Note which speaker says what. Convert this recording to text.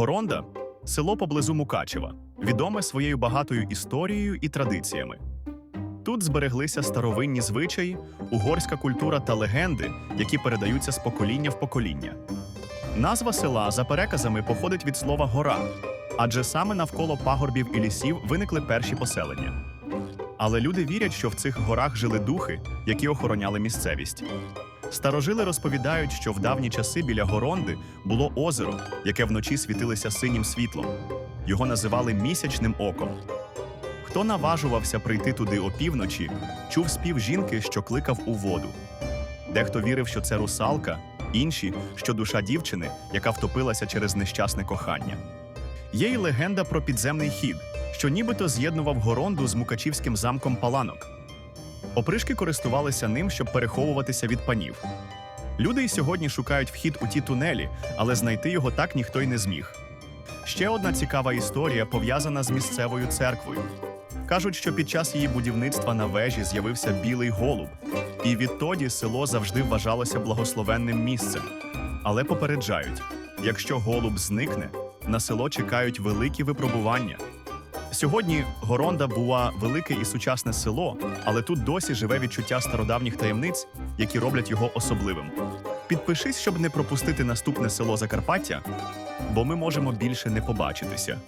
Speaker 1: Горонда село поблизу Мукачева, відоме своєю багатою історією і традиціями. Тут збереглися старовинні звичаї, угорська культура та легенди, які передаються з покоління в покоління. Назва села за переказами походить від слова гора, адже саме навколо пагорбів і лісів виникли перші поселення. Але люди вірять, що в цих горах жили духи, які охороняли місцевість. Старожили розповідають, що в давні часи біля Горонди було озеро, яке вночі світилося синім світлом. Його називали місячним оком. Хто наважувався прийти туди опівночі, чув спів жінки, що кликав у воду. Дехто вірив, що це русалка, інші, що душа дівчини, яка втопилася через нещасне кохання. Є й легенда про підземний хід, що нібито з'єднував Горонду з Мукачівським замком Паланок. Опришки користувалися ним, щоб переховуватися від панів. Люди й сьогодні шукають вхід у ті тунелі, але знайти його так ніхто й не зміг. Ще одна цікава історія пов'язана з місцевою церквою. Кажуть, що під час її будівництва на вежі з'явився білий голуб, і відтоді село завжди вважалося благословенним місцем. Але попереджають: якщо голуб зникне, на село чекають великі випробування. Сьогодні Горонда була велике і сучасне село, але тут досі живе відчуття стародавніх таємниць, які роблять його особливим. Підпишись, щоб не пропустити наступне село Закарпаття, бо ми можемо більше не побачитися.